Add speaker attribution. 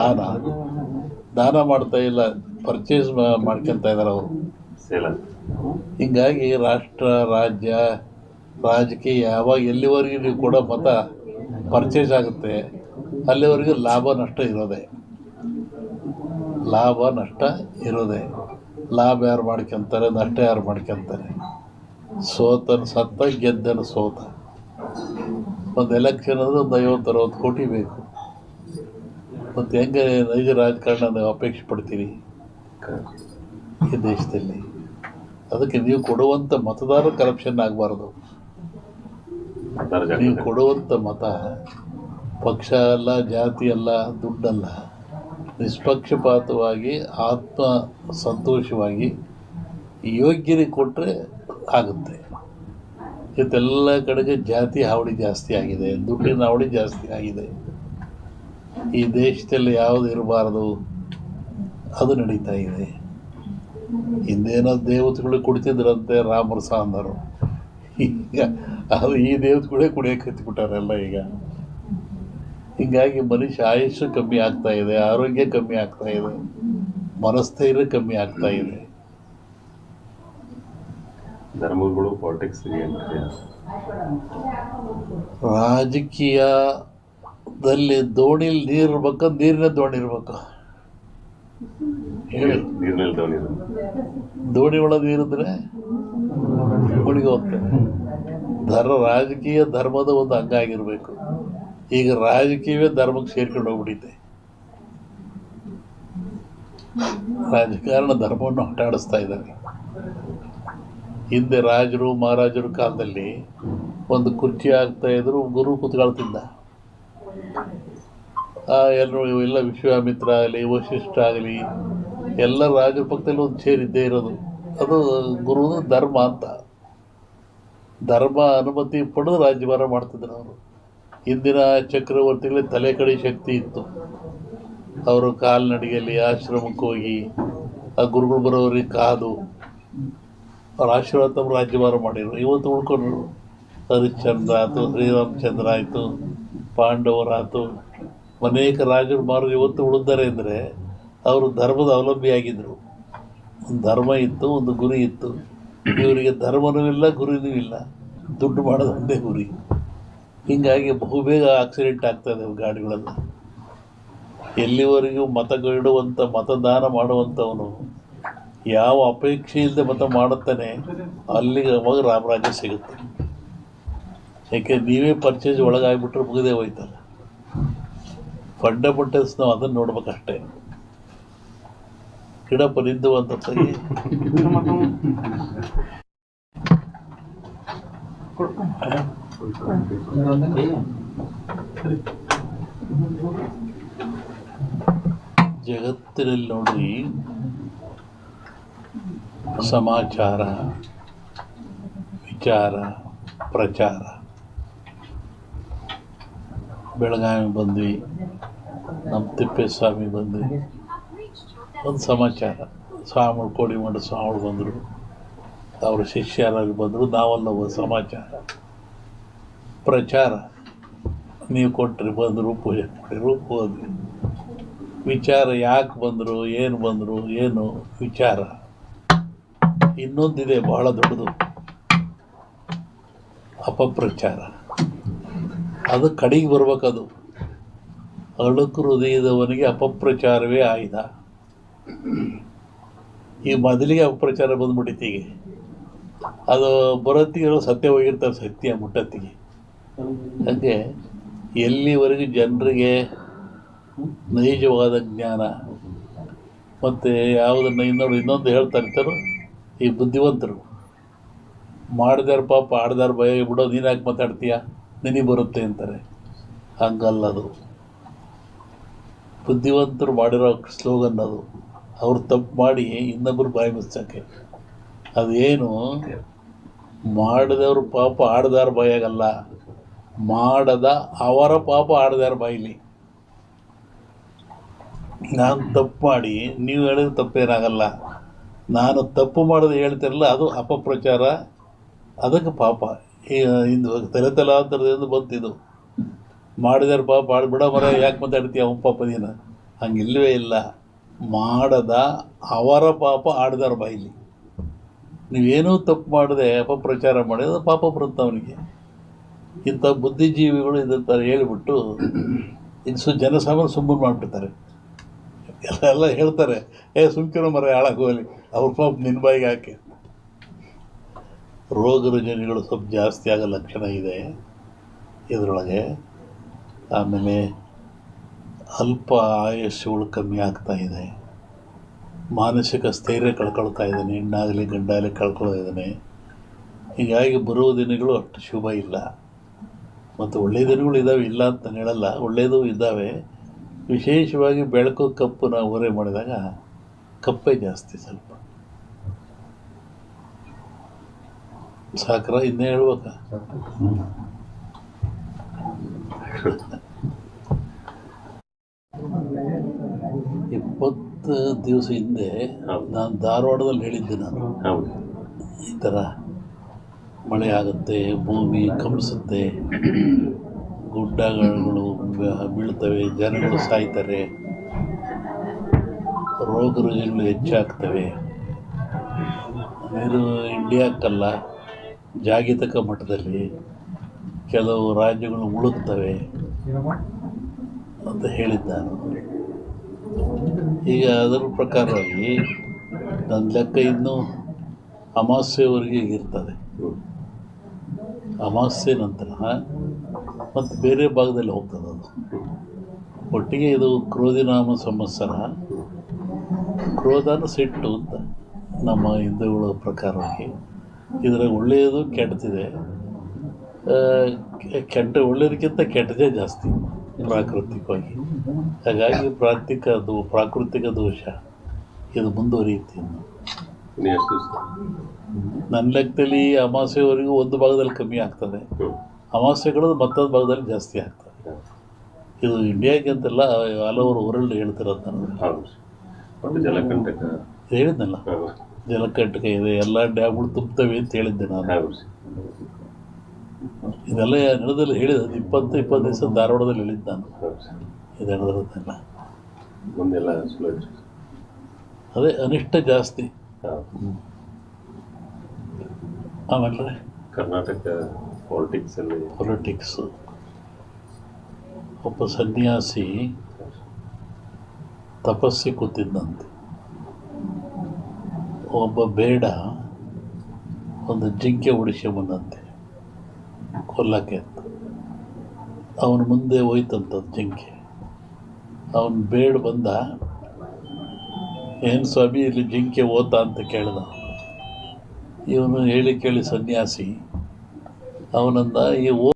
Speaker 1: ದಾನ. ದಾನ ಮಾಡ್ತಾ ಇಲ್ಲ ಪರ್ಚೇಸ್ ಮಾಡ್ಕೊಂತ ಇದ್ದಾರೆ ಅವರು. ಹಿಂಗಾಗಿ ರಾಷ್ಟ್ರ ರಾಜ್ಯ ರಾಜಕೀಯ ಯಾವಾಗ ಎಲ್ಲಿವರೆಗೂ ನೀವು ಕೊಡೋ ಮತ ಪರ್ಚೇಸ್ ಆಗುತ್ತೆ ಅಲ್ಲಿವರೆಗೂ ಲಾಭ ನಷ್ಟ ಇರೋದೆ. ಲಾಭ ನಷ್ಟ ಇರೋದೆ. ಲಾಭ ಯಾರು ಮಾಡ್ಕೊಂತಾರೆ ನಷ್ಟ ಯಾರು ಮಾಡ್ಕೊತಾರೆ? ಸೋತನ ಸತ್ತ ಗೆದ್ದನ ಸೋತ. ಒಂದು ಎಲೆಕ್ಷನ್ ಅಂದ್ರೆ ಒಂದು ಐವತ್ತು ಅರವತ್ತು ಕೋಟಿ ಬೇಕು. ಮತ್ತು ಹೆಂಗೆ ನೈಜ ರಾಜಕಾರಣ ನೀವು ಅಪೇಕ್ಷೆ ಪಡ್ತೀರಿ ಈ ದೇಶದಲ್ಲಿ. ಅದಕ್ಕೆ ನೀವು ಕೊಡುವಂಥ ಮತದಾರ ಕರಪ್ಷನ್ ಆಗಬಾರ್ದು. ನೀವು ಕೊಡುವಂಥ ಮತ ಪಕ್ಷ ಅಲ್ಲ, ಜಾತಿ ಅಲ್ಲ, ದುಡ್ಡಲ್ಲ, ನಿಷ್ಪಕ್ಷಪಾತವಾಗಿ, ಆತ್ಮ ಸಂತೋಷವಾಗಿ ಯೋಗ್ಯರಿಗೆ ಕೊಟ್ಟರೆ ಆಗುತ್ತೆ. ಇವತ್ತೆಲ್ಲ ಕಡೆಗೆ ಜಾತಿ ಹಾವಳಿ ಜಾಸ್ತಿ ಆಗಿದೆ, ದುಡ್ಡಿನ ಹಾವಳಿ ಜಾಸ್ತಿ ಆಗಿದೆ. ಈ ದೇಶದಲ್ಲಿ ಯಾವುದು ಇರಬಾರದು? ಅದು ನಡೀತಾ ಇದೆ. ಹಿಂದೇನೋ ದೇವತೆಗಳು ಕುಡಿತಿದ್ರಂತೆ ರಾಮರ ಸಾಂದರು. ಈಗ ಅದು ಈ ದೇವತೆಗಳೇ ಕುಡಿಯೋಕೆ ಹತ್ತಿಬಿಟ್ಟಾರೆಲ್ಲ ಈಗ. ಹೀಗಾಗಿ ಮನುಷ್ಯ ಆಯುಷ್ಯ ಕಮ್ಮಿ ಆಗ್ತಾ ಇದೆ ಆರೋಗ್ಯ ಕಮ್ಮಿ ಆಗ್ತಾ ಇದೆ ಮನಸ್ಥೈರ್ಯ ಕಮ್ಮಿ ಆಗ್ತಾ ಇದೆ.
Speaker 2: ಧರ್ಮಗಳು ಪಾಲಿಟಿಕ್ಸ್ ಎಂಟ್ರಿ
Speaker 1: ರಾಜಕೀಯದಲ್ಲಿ ದೋಣಿಲಿ ನೀರು ಇರ್ಬೇಕು ನೀರಿನ ದೋಣಿ ಇರ್ಬೇಕು. ಹೇಳಿ.
Speaker 2: ನೀರಿನಲ್ಲಿ ದೋಣಿ
Speaker 1: ದೋಣಿ ಒಳಗೆ ನೀರಿದ್ರೆ ಮುಳುಗಿ ಹೋಗ್ತದೆ. ಧರ್ಮ ರಾಜಕೀಯ ಧರ್ಮದ ಒಂದು ಅಂಗ ಆಗಿರಬೇಕು. ಈಗ ರಾಜಕೀಯವೇ ಧರ್ಮಕ್ಕೆ ಸೇರ್ಕೊಂಡು ಹೋಗ್ಬಿಟ್ಟಿದೆ. ರಾಜಕಾರಣ ಧರ್ಮವನ್ನು ಆಟಾಡಿಸ್ತಾ ಇದ್ದಾರೆ. ಹಿಂದೆ ರಾಜರು ಮಹಾರಾಜರು ಕಾಲದಲ್ಲಿ ಒಂದು ಕುರ್ಚಿ ಆಗ್ತಾ ಇದ್ರು ಗುರು ಕೂತ್ಕೊಳ್ತಿದ್ದ. ಎಲ್ಲರೂ ಎಲ್ಲ ವಿಶ್ವಾಮಿತ್ರ ಆಗಲಿ ವಶಿಷ್ಠ ಆಗಲಿ, ಎಲ್ಲ ರಾಜರ ಒಂದು ಸೇರಿದ್ದೇ ಇರೋದು. ಅದು ಗುರು ಧರ್ಮ ಅಂತ. ಧರ್ಮ ಅನುಮತಿ ಪಡೆದು ರಾಜ್ಯಭಾರ ಮಾಡ್ತಿದ್ರು ಅವರು. ಹಿಂದಿನ ಚಕ್ರವರ್ತಿಗಳಿಗೆ ತಲೆ ಕಡೆ ಶಕ್ತಿ ಇತ್ತು. ಅವರು ಕಾಲ್ನಡಿಗೆಯಲ್ಲಿ ಆಶ್ರಮಕ್ಕೆ ಹೋಗಿ, ಆ ಗುರುಗಳು ಬರೋರಿಗೆ ಕಾದು, ಅವ್ರ ಆಶೀರ್ವಾದ ತಮ್ಮ ರಾಜ್ಯಭಾರ ಮಾಡಿದ್ರು. ಇವತ್ತು ಉಳ್ಕೊಂಡ್ರು. ಹರಿಶ್ಚಂದ್ರ ಆಯಿತು, ಶ್ರೀರಾಮಚಂದ್ರ ಆಯಿತು. ಪಾಂಡವರಾಯ್ತು ಅನೇಕ ರಾಜರು ಮಾರು ಇವತ್ತು ಉಳಿದ್ದಾರೆ ಅಂದರೆ ಅವರು ಧರ್ಮದ ಅವಲಂಬಿಯಾಗಿದ್ದರು. ಒಂದು ಧರ್ಮ ಇತ್ತು, ಒಂದು ಗುರಿ ಇತ್ತು. ಇವರಿಗೆ ಧರ್ಮನೂ ಇಲ್ಲ, ಗುರಿನೂ ಇಲ್ಲ. ದುಡ್ಡು ಮಾಡೋದು ಒಂದೇ ಗುರಿ. ಹೀಗಾಗಿ ಬಹುಬೇಗ ಆಕ್ಸಿಡೆಂಟ್ ಆಗ್ತದೆ ಗಾಡಿಗಳೆಲ್ಲ. ಎಲ್ಲಿವರೆಗೂ ಮತಗಿಡುವಂಥ ಮತದಾನ ಮಾಡುವಂಥವನು ಯಾವ ಅಪೇಕ್ಷೆ ಮತ ಮಾಡುತ್ತಾನೆ, ಅಲ್ಲಿಗೆ ಅವಾಗ ರಾಮರಾಜ್ಯ ಸಿಗುತ್ತೆ. ಯಾಕೆ ನೀವೇ ಪರ್ಚೇಸ್ ಒಳಗಾಗ್ಬಿಟ್ರೆ ಮುಗಿದೇ ಹೋಯ್ತಲ್ಲ. ಫಂಡಮೆಂಟಲ್ಸ್ ನಾವು ಅದನ್ನು ನೋಡ್ಬೇಕಷ್ಟೇ. ಗಿಡಪ್ಪ ನಿಂದು ಅಂತ ಜಗತ್ತಿನಲ್ಲಿ ನೋಡಿ ಸಮಾಚಾರ, ವಿಚಾರ, ಪ್ರಚಾರ. ಬೆಳಗಾವಿ ಬಂದ್ವಿ, ನಮ್ಮ ತಿಪ್ಪೇಸ್ವಾಮಿ ಬಂದ್ವಿ. ಒಂದು ಸಮಾಚಾರ ಕೋಡಿ ಕೋಡಿಮಠ ಸ್ವಾಮಿ ಬಂದರು. ಅವ್ರ ಶಿಷ್ಯರಾಗಿ ಬಂದರು. ನಾವೆಲ್ಲ ಒಂದು ಸಮಾಚಾರ. ಪ್ರಚಾರ. ನೀವು ಕೊಟ್ಟರೆ ಬಂದರು, ಪೂಜೆ ಮಾಡಿರು ಹೋದ್ವಿ. ವಿಚಾರ ಯಾಕೆ ಬಂದರು, ಏನು ಬಂದರು, ಏನು ವಿಚಾರ? ಇನ್ನೊಂದಿದೆ, ಬಹಳ ದೊಡ್ಡದು. ಅಪಪ್ರಚಾರ. ಅದು ಕಡೆಗೆ ಬರ್ಬೇಕದು. ಅಳುಕು ಹೃದಯದವನಿಗೆ ಅಪಪ್ರಚಾರವೇ ಆಯ್ದ. ಈ ಮೊದಲಿಗೆ ಅಪಪ್ರಚಾರ ಬಂದ್ಬಿಟ್ಟಿತ್ತು ಅದು ಬರೋತ್ತಿಗೆ ಸತ್ಯ ಹೋಗಿರ್ತಾರೆ ಸತ್ಯ ಮುಟ್ಟತ್ತಿಗೆ. ಹಾಗೆ ಎಲ್ಲಿವರೆಗೂ ಜನರಿಗೆ ನೈಜವಾದ ಜ್ಞಾನ? ಮತ್ತು ಯಾವುದನ್ನು ಇನ್ನೊಂದು ಇನ್ನೊಂದು ಹೇಳ್ತಾ ಇರ್ತಾರೋ ಈ ಬುದ್ಧಿವಂತರು. ಮಾಡಿದಾರ ಪಾಪ, ಆಡ್ದಾರ ಭಯ, ಬಿಡೋ ನೀನು ಯಾಕೆ ಮಾತಾಡ್ತೀಯ? ನಿನಗೆ ಬರುತ್ತೆ ಅಂತಾರೆ. ಹಂಗಲ್ಲ ಅದು. ಬುದ್ಧಿವಂತರು ಮಾಡಿರೋ ಸ್ಲೋಗನ್ ಅದು. ಅವ್ರು ತಪ್ಪು ಮಾಡಿ ಇನ್ನೊಬ್ಬರು ಬಾಯಿ ಮುಚ್ಚಕ್ಕೆ ಅದೇನು? ಮಾಡಿದವ್ರ ಪಾಪ ಆಡ್ದಾರ ಬಾಯಾಗಲ್ಲ. ಮಾಡದ ಅವರ ಪಾಪ ಆಡ್ದಾರ ಬಾಯಿಲಿ ನಾನು ತಪ್ಪು ಮಾಡಿ, ನೀವು ಹೇಳಿದ್ರೆ ತಪ್ಪೇನಾಗಲ್ಲ. ನಾನು ತಪ್ಪು ಮಾಡೋದು ಹೇಳ್ತಿರಲ್ಲ, ಅದು ಅಪಪ್ರಚಾರ. ಅದಕ್ಕೆ ಪಾಪ. ಈ ಇಂದು ತಲೆ ತಲಾಂತರದಿಂದ ಬಂತಿದ್ದು ಮಾಡಿದಾರೆ ಪಾಪ ಬಿಡ ಮರ, ಯಾಕೆ ಮಾತಾಡ್ತೀಯ ಅವ್ನ ಪಾಪ ನೀನು? ಇಲ್ಲವೇ ಇಲ್ಲ. ಮಾಡದ ಅವರ ಪಾಪ ಆಡಿದಾರ ಬಾಯಿಲಿ. ನೀವೇನೂ ತಪ್ಪು ಮಾಡದೆ ಅಪಪ್ರಚಾರ ಮಾಡಿದ್ರೆ ಪಾಪ ಬರುತ್ತೆ ಅವನಿಗೆ. ಇಂಥ ಬುದ್ಧಿಜೀವಿಗಳು ಇದಂತ ಹೇಳಿಬಿಟ್ಟು ಇನ್ನು ಜನಸಾಮಾನ್ಯ ಸುಮ್ಮನೆ ಮಾಡಿಬಿಡ್ತಾರೆ. ಎಲ್ಲ ಎಲ್ಲ ಹೇಳ್ತಾರೆ, ಏ, ಸುಮ್ಕಿರೋ ಮರ ಹಾಳಾಗೋಲಿ ಅವ್ರ ಪಾಪ ನಿನ್ನ ಬಾಯಿಗೆ ಹಾಕಿ. ರೋಗ ರುಜಿನಗಳು ಸ್ವಲ್ಪ ಜಾಸ್ತಿ ಆಗೋ ಲಕ್ಷಣ ಇದೆ ಇದರೊಳಗೆ. ಆಮೇಲೆ ಅಲ್ಪ ಆಯುಷ್ಯಗಳು ಕಮ್ಮಿ ಆಗ್ತಾ ಇದೆ. ಮಾನಸಿಕ ಸ್ಥೈರ್ಯ ಕಳ್ಕೊಳ್ತಾ ಇದ್ದಾನೆ, ಹೆಣ್ಣಾಗಲಿ ಗಂಡಾಗಲಿ ಕಳ್ಕೊಳ್ತಾ ಇದ್ದಾನೆ. ಹೀಗಾಗಿ ಬರುವ ದಿನಗಳು ಅಷ್ಟು ಶುಭ ಇಲ್ಲ. ಮತ್ತು ಒಳ್ಳೆಯ ದಿನಗಳು ಇದ್ದಾವೆ, ಇಲ್ಲ ಅಂತ ಹೇಳಲ್ಲ. ಒಳ್ಳೆಯದು ಇದ್ದಾವೆ. ವಿಶೇಷವಾಗಿ ಬೆಳಕು, ಕಪ್ಪು ನಾವು ಮಾಡಿದಾಗ ಕಪ್ಪೇ ಜಾಸ್ತಿ ಸ್ವಲ್ಪ. ಸಾಕ್ರ ಇನ್ನೇ ಹೇಳ್ಬೇಕ. ಇಪ್ಪತ್ತು ದಿವಸ ಹಿಂದೆ. ನಾನು ಧಾರವಾಡದಲ್ಲಿ ಹೇಳಿದ್ದೆ ನಾನು. ಈ ಥರ ಮಳೆ ಆಗುತ್ತೆ ಭೂಮಿ ಕಂಪಿಸುತ್ತೆ ಗುಡ್ಡಗಳು ಬೀಳ್ತವೆ ಜನಗಳು ಸಾಯ್ತಾರೆ ರೋಗ ರುಜಿನಗಳು ಹೆಚ್ಚಾಗ್ತವೆ ಇದು ಇಂಡಿಯಾಕ್ಕಲ್ಲ ಜಾಗತಿಕ ಮಟ್ಟದಲ್ಲಿ ಕೆಲವು ರಾಜ್ಯಗಳು ಮುಳುಗ್ತವೆ ಅಂತ ಹೇಳಿದ್ದಾನೆ. ಈಗ ಅದರ ಪ್ರಕಾರವಾಗಿ ನನ್ನ ಲೆಕ್ಕ ಇನ್ನೂ ಅಮಾವಾಸ್ಯೆವರೆಗೆ ಇರ್ತದೆ. ಅಮಾಸ್ಯೆ ನಂತರ ಮತ್ತು ಬೇರೆ ಭಾಗದಲ್ಲಿ ಹೋಗ್ತದೆ ಅದು. ಒಟ್ಟಿಗೆ ಇದು ಕ್ರೋಧಿನಾಮ ಸಂವತ್ಸರ, ಕ್ರೋಧನ ಸಿಟ್ಟು ಅಂತ ನಮ್ಮ ಹಿಂದೂಗಳ ಪ್ರಕಾರವಾಗಿ ಇದರಾಗ ಒಳ್ಳೆಯದು ಕೆಟ್ಟದಿದೆ. ಕೆಟ್ಟ ಒಳ್ಳೆಯದಕ್ಕಿಂತ ಕೆಟ್ಟದೇ ಜಾಸ್ತಿ ಪ್ರಾಕೃತಿಕವಾಗಿ. ಹಾಗಾಗಿ ಪ್ರಾಕೃತಿಕ ಅದು ಪ್ರಾಕೃತಿಕ ದೋಷ. ಇದು ಮುಂದುವರಿಯುತ್ತೆ ನನ್ನ ಲೆಕ್ಕದಲ್ಲಿ ಅಮಾವಾಸ್ಯೆವರೆಗೂ ಒಂದು ಭಾಗದಲ್ಲಿ ಕಮ್ಮಿ ಆಗ್ತದೆ. ಅಮಾವಾಸ್ಯೆಗಳು ಮತ್ತೊಂದು ಭಾಗದಲ್ಲಿ ಜಾಸ್ತಿ ಆಗ್ತದೆ. ಇದು ಇಂಡಿಯಾಗೆ ಹಲವರು ಆಲ್ ಓವರ್ ವರ್ಲ್ಡ್ ಹೇಳ್ತಿರೋದು ನಾನು ಹೇಳಿದ್ನಲ್ಲ.
Speaker 2: ಹೌದು
Speaker 1: ಜಲಕಂಟಕ ಇದೆ ಎಲ್ಲ ಡ್ಯಾಮ್ಗಳು ತುಂಬ್ತವೆ ಅಂತ ಹೇಳಿದ್ದೆ ನಾನು. ಇದೆಲ್ಲ ನಡೆದಲ್ಲಿ ಹೇಳಿದ ಇಪ್ಪತ್ತು ಇಪ್ಪತ್ತು ದಿವಸ ಧಾರವಾಡದಲ್ಲಿ ಹೇಳಿದ್ದು ನಾನು. ಇದು ನಡೆದಿರೋದೆಲ್ಲ
Speaker 2: ಮುಂದೆಲ್ಲ
Speaker 1: ಅದೇ ಅನಿಷ್ಟ ಜಾಸ್ತಿ. ಆಮೇಲೆ?
Speaker 2: ಕರ್ನಾಟಕ ಪಾಲಿಟಿಕ್ಸಲ್ಲಿ
Speaker 1: ಪೊಲಿಟಿಕ್ಸು ಒಬ್ಬ ಸನ್ಯಾಸಿ ತಪಸ್ಸಿ ಕೂತಿದ್ದಂತೆ ಒಬ್ಬ ಬೇಡ, ಒಂದು ಜಿಂಕೆ ಬಂದಂತೆ, ಕೊಲ್ಲಕ್ಕೆ ಅಂತ. ಅವನ ಮುಂದೆ ಹೋಯ್ತಂತದ್ದು ಜಿಂಕೆ. ಅವನು ಬೇಡ ಬಂದ, ಏನು ಸ್ವಾಮಿ, ಇಲ್ಲಿ ಜಿಂಕೆ ಓತ ಅಂತ ಕೇಳಿದ. ಇವನು ಹೇಳಿ ಕೇಳಿ ಸನ್ಯಾಸಿ, ಅವನಂದ, ಈ ಓ